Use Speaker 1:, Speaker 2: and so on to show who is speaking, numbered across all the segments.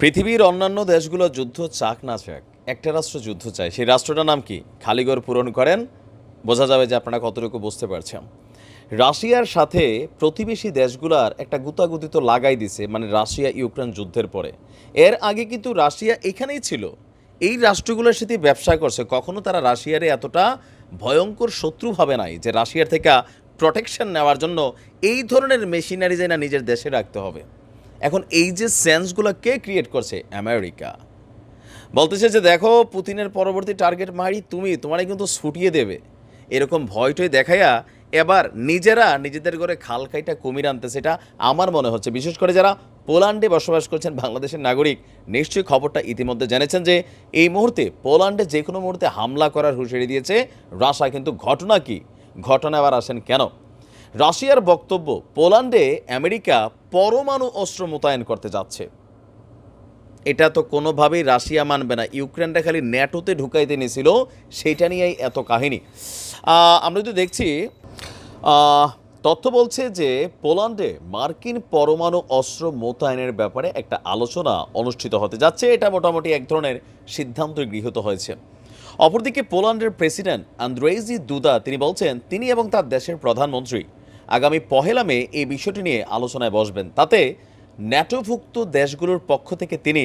Speaker 1: পৃথিবীর অন্যান্য দেশগুলো যুদ্ধ চাক না চাক একটা রাষ্ট্র যুদ্ধ চায় সেই রাষ্ট্রটার নাম কি? খালিগড় পূরণ করেন। বোঝা যাবে যে আপনারা কতটুকু বুঝতে পারছেন। রাশিয়ার সাথে প্রতিবেশী দেশগুলার একটা গুতাগুতি তো লাগাই দিছে মানে রাশিয়া ইউক্রেন যুদ্ধের পরে। এর আগে কিন্তু রাশিয়া এখানেই ছিল। এই রাষ্ট্রগুলোর সাথে ব্যবসা করছে। কখনো তারা রাশিয়ারে এতটা ভয়ঙ্কর শত্রু ভাবে নাই যে রাশিয়ার থেকে প্রোটেকশন নেওয়ার জন্য এই ধরনের মেশিনারি যেন নিজের দেশে রাখতে হবে। এখন এই যে সেন্সগুলো কে ক্রিয়েট করছে? আমেরিকা। বলতেছে যে দেখো, পুতিনের পরবর্তী টার্গেট মারি তুমি তোমারে কিন্তু ছুটিয়ে দেবে। এরকম ভয়টই দেখাইয়া এবার নিজেরা নিজেদের ঘরে খাল কাইটা কুমির আনতেছে এটা আমার মনে হচ্ছে। বিশেষ করে যারা পোল্যান্ডে বসবাস করছেন বাংলাদেশের নাগরিক, নিশ্চয়ই খবরটা ইতিমধ্যে জেনেছেন যে এই মুহূর্তে পোল্যান্ডে যে কোনো মুহূর্তে হামলা করার হুঁশিয়ারি দিয়েছে। রাশা কিন্তু ঘটনা কি? ঘটনা আবার আসেন কেন? রাশিয়ার বক্তব্য, পোল্যান্ডে আমেরিকা পরমাণু অস্ত্র মোতায়েন করতে যাচ্ছে। এটা তো কোনোভাবেই রাশিয়া মানবে না। ইউক্রেনটা খালি ন্যাটোতে ঢুকাইতে নিয়েছিল, সেইটা নিয়েই এত কাহিনী। আমরা যদি দেখছি তথ্য বলছে যে পোল্যান্ডে মার্কিন পরমাণু অস্ত্র মোতায়েনের ব্যাপারে একটা আলোচনা অনুষ্ঠিত হতে যাচ্ছে। এটা মোটামুটি এক ধরনের সিদ্ধান্ত গৃহীত হয়েছে। অপরদিকে পোল্যান্ডের প্রেসিডেন্ট আন্দ্রেজি দুদা, তিনি বলছেন, তিনি এবং তার দেশের প্রধানমন্ত্রী আগামী পহেলা মে এই বিষয়টি নিয়ে আলোচনায় বসবেন। তাতে ন্যাটোভুক্ত দেশগুলোর পক্ষ থেকে তিনি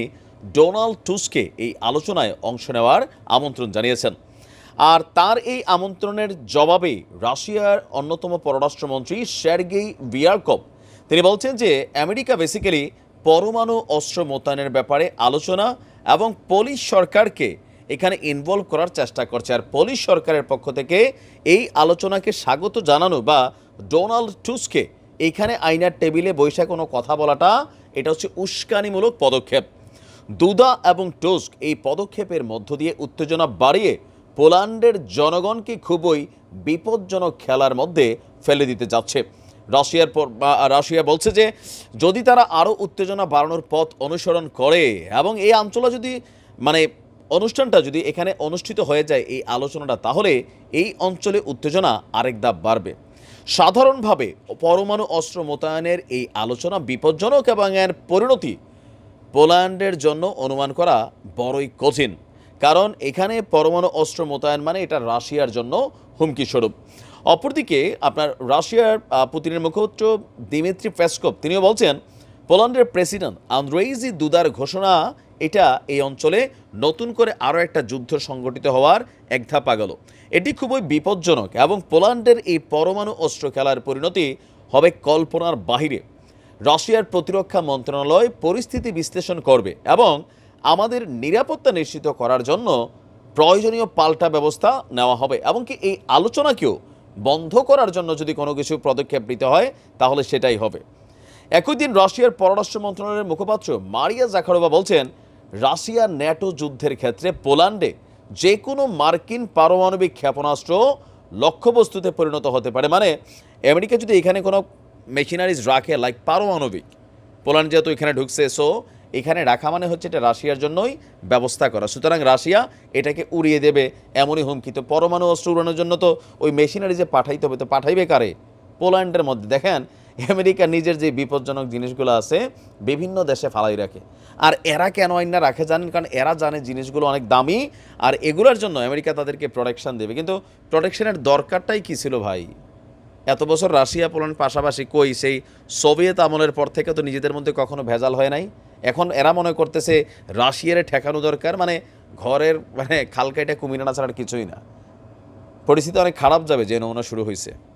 Speaker 1: ডোনাল্ড টুসকে এই আলোচনায় অংশ নেওয়ার আমন্ত্রণ জানিয়েছেন। আর তার এই আমন্ত্রণের জবাবে রাশিয়ার অন্যতম পররাষ্ট্রমন্ত্রী শার্গেই ভিয়ারকভ, তিনি বলছেন যে আমেরিকা বেসিক্যালি পরমাণু অস্ত্র মোতায়েনের ব্যাপারে আলোচনা এবং পোলিশ সরকারকে এখানে ইনভলভ করার চেষ্টা করছে। আর পোলিশ সরকারের পক্ষ থেকে এই আলোচনাকে স্বাগত জানানো বা ডোনাল্ড টুসকে এইখানে আইনার টেবিলে বৈশা কোনো কথা বলাটা, এটা হচ্ছে উস্কানিমূলক পদক্ষেপ। দুদা এবং টোস্ক এই পদক্ষেপের মধ্য দিয়ে উত্তেজনা বাড়িয়ে পোল্যান্ডের জনগণকে খুবই বিপজ্জনক খেলার মধ্যে ফেলে দিতে যাচ্ছে। রাশিয়ার পর- রাশিয়া বলছে যে, যদি তারা আরও উত্তেজনা বাড়ানোর পথ অনুসরণ করে এবং এই অঞ্চলে যদি মানে অনুষ্ঠানটা যদি এখানে অনুষ্ঠিত হয়ে যায় এই আলোচনাটা, তাহলে এই অঞ্চলে উত্তেজনা আরেক ধাপ বাড়বে। সাধারণভাবে পরমাণু অস্ত্র মোতায়েনের এই আলোচনা বিপজ্জনক এবং এর পরিণতি পোল্যান্ডের জন্য অনুমান করা বড়ই কঠিন। কারণ এখানে পরমাণু অস্ত্র মোতায়েন মানে এটা রাশিয়ার জন্য হুমকি স্বরূপ। অপরদিকে আপনার রাশিয়ার পুতিনের মুখপাত্র দিমিত্রি পেসকপ, তিনিও বলছেন পোল্যান্ডের প্রেসিডেন্ট আন্দ্রেইজি দুদার ঘোষণা, এটা এই অঞ্চলে নতুন করে আরও একটা যুদ্ধ সংগঠিত হওয়ার এক ধাপ আগালো। এটি খুবই বিপজ্জনক এবং পোল্যান্ডের এই পরমাণু অস্ত্র খেলার পরিণতি হবে কল্পনার বাহিরে। রাশিয়ার প্রতিরক্ষা মন্ত্রণালয় পরিস্থিতি বিশ্লেষণ করবে এবং আমাদের নিরাপত্তা নিশ্চিত করার জন্য প্রয়োজনীয় পাল্টা ব্যবস্থা নেওয়া হবে। এমনকি এই আলোচনাকেও বন্ধ করার জন্য যদি কোনো কিছু পদক্ষেপ নিতে হয়, তাহলে সেটাই হবে। একই দিন রাশিয়ার পররাষ্ট্র মন্ত্রণালয়ের মুখপাত্র মারিয়া জাখারোভা বলছেন, রাশিয়া ন্যাটো যুদ্ধের ক্ষেত্রে পোল্যান্ডে যে কোনো মার্কিন পারমাণবিক ক্ষেপণাস্ত্র লক্ষ্যবস্তুতে পরিণত হতে পারে। মানে আমেরিকা যদি এখানে কোনো মেশিনারিজ রাখে লাইক পারমাণবিক, পোল্যান্ড যেহেতু এখানে ঢুকছে সো এখানে রাখা মানে হচ্ছে এটা রাশিয়ার জন্যই ব্যবস্থা করা। সুতরাং রাশিয়া এটাকে উড়িয়ে দেবে এমনই হুমকি। তো পরমাণু অস্ত্র উড়ানোর জন্য তো ওই মেশিনারি যে পাঠাইতে হবে। তো পাঠাইবে কারে? পোল্যান্ডের মধ্যে। দেখেন আমেরিকা নিজের যে বিপজ্জনক জিনিসগুলো আছে বিভিন্ন দেশে ফালাই রাখে। আর এরা কেন আইন রাখে জানেন? কারণ এরা জানে জিনিসগুলো অনেক দামি আর এগুলোর জন্য আমেরিকা তাদেরকে প্রোটেকশন দেবে। কিন্তু প্রোটেকশনের দরকারটাই কী ছিল ভাই? এত বছর রাশিয়া, পোল্যান্ড পাশাপাশি কই সেই সোভিয়েত আমলের পর থেকে তো নিজেদের মধ্যে কখনো ভেজাল হয় নাই। এখন এরা মনে করতেছে রাশিয়ারে ঠেকানো দরকার মানে ঘরের মানে খালকাইটা কুমিরানা ছাড়া কিছুই না। পরিস্থিতি অনেক খারাপ যাবে যে নমুনা শুরু হয়েছে।